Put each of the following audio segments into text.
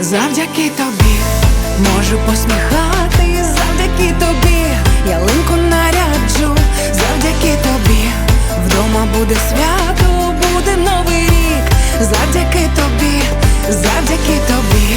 Завдяки тобі можу посміхати, завдяки тобі ялинку наряджу, завдяки тобі вдома буде свято, буде новий рік, завдяки тобі, завдяки тобі,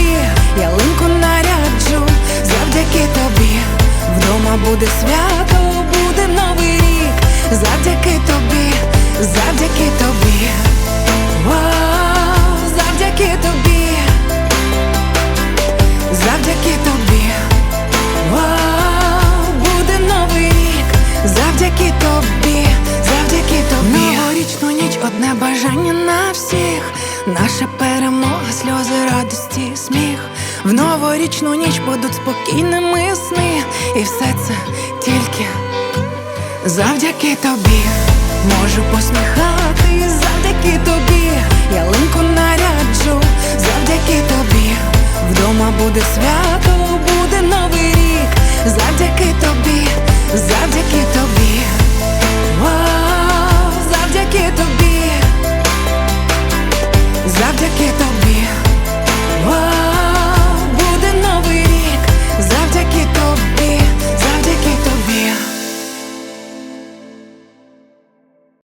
Буде свято, буде новий рік. Завдяки тобі, завдяки тобі. Вау, завдяки тобі. Завдяки тобі. Вау, буде новий рік. Завдяки тобі, завдяки тобі. Новорічну ніч одне бажання на всіх. Наша перемога, сльози, радості, сміх. В новорічну ніч будуть спокійними сни. Завдяки тобі. Можу посміхати завдяки тобі. Ялинку